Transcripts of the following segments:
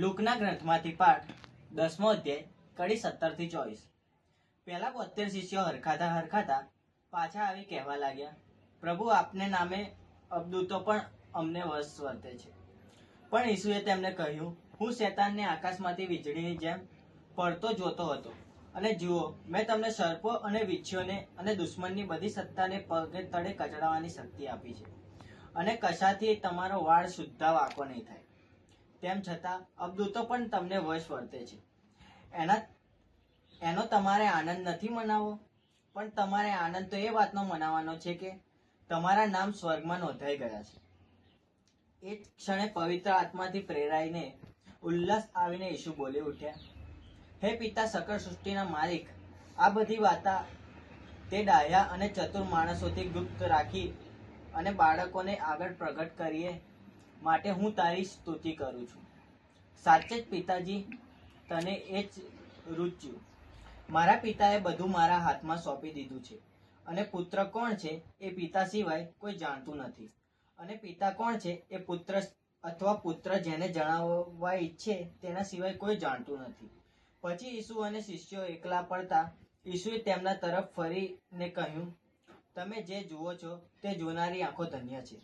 લુકના ગ્રંથમાંથી પાઠ દસમો અધ્યાય, કડી સત્તરથી ચોવીસ. પહેલા બોતેર શિષ્યો હરખાતા હરખાતા પાછા આવી કહેવા લાગ્યા, પ્રભુ, આપને નામે અબદૂતો પણ અમને વશ વર્તે છે. પણ ઈસુએ તેમને કહ્યું, હું શેતાનને આકાશમાંથી વીજળીની જેમ પડતો જોતો હતો. અને જુઓ, મેં તમને સર્પો અને વીછીઓને અને દુશ્મનની બધી સત્તાને પગે તળે કચડાવવાની શક્તિ આપી છે. અને કશાથી તમારો વાળ શુદ્ધા વાકો નહીં થાય. તેમ છતાં અબદૂતો પણ તમને વશ વર્તે છે. એના, એનો તમારે આનંદ નથી મનાવો પણ તમારે આનંદ તો એ વાતનો મનાવવાનો છે કે તમારા નામ સ્વર્ગમાં નોંધાઈ ગયા છે. એ જ ક્ષણે પવિત્ર આત્માથી પ્રેરાઈને ઉલ્લાસ આવીને ઈશુ બોલી ઉઠ્યા, હે પિતા સકળ સૃષ્ટિના માલિક, આ બધી વાતા તે ડાહ્યા અને ચતુર માણસોથી ગુપ્ત રાખી અને બાળકોને આગળ પ્રગટ કરીએ માટે હું તારી સ્તુતિ કરું છું. સાચે જ પિતાજી, તને એ જ રૂચ્યું. મારા પિતાએ બધું મારા હાથમાં સોંપી દીધું છે. અને પુત્ર કોણ છે એ પિતા સિવાય કોઈ જાણતું નથી. અને પિતા કોણ છે એ પુત્ર અથવા પુત્ર જેને જણાવવા ઈચ્છે તેના સિવાય કોઈ જાણતું નથી. પછી ઈસુ અને શિષ્યો એકલા પડતા ઈસુએ તેમના તરફ ફરીને કહ્યું, તમે જે જુઓ છો તે જોનારી આંખો ધન્ય છે.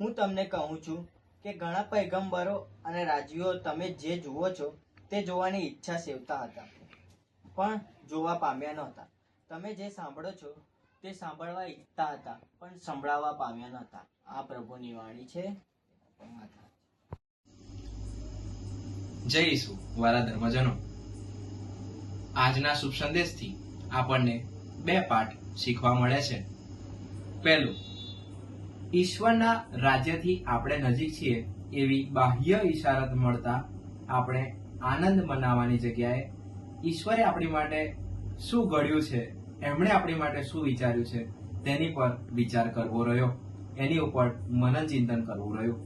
હું તમને કહું છું કે ઘણા પૈગંબરો અને રાજીઓ તમે જે જુઓ છો, તે જોવાની ઈચ્છા સેવતા હતા. પણ જોવા પામ્યા નહોતા. તમે જે સાંભળો છો, તે સાંભળવા ઈચ્છતા હતા, પણ સંભળાવવા પામ્યા નહોતા. આ પ્રભુની વાણી છે. જય ઈસુ વારા ધર્મજનો. આજના શુભ સંદેશથી આપણને બે પાઠ શીખવા મળે છે. પહેલું ઈશ્વરના રાજ્યથી આપણે નજીક છીએ, એવી બાહ્ય ઈશારત મળતા આપણે આનંદ મનાવવાની જગ્યાએ ઈશ્વરે આપણી માટે શું ઘડ્યું છે, એમણે આપણી માટે શું વિચાર્યું છે, તેની પર વિચાર કરવો રહ્યો. એની ઉપર મનન ચિંતન કરવું રહ્યું.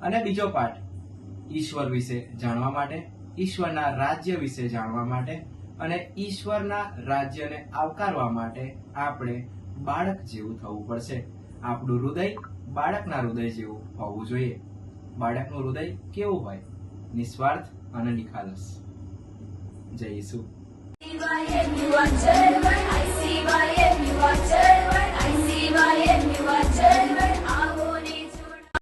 અને બીજો પાઠ, ઈશ્વર વિશે જાણવા માટે, ઈશ્વરના રાજ્ય વિશે જાણવા માટે અને ઈશ્વરના રાજ્યને આવકારવા માટે આપણે બાળક જેવું થવું પડશે. આપણું હૃદય બાળકના હૃદય જેવું હોવું જોઈએ. બાળકનું હૃદય કેવું હોય? નિસ્વાર્થ અને નિખાલસ. જય ઈસુ. I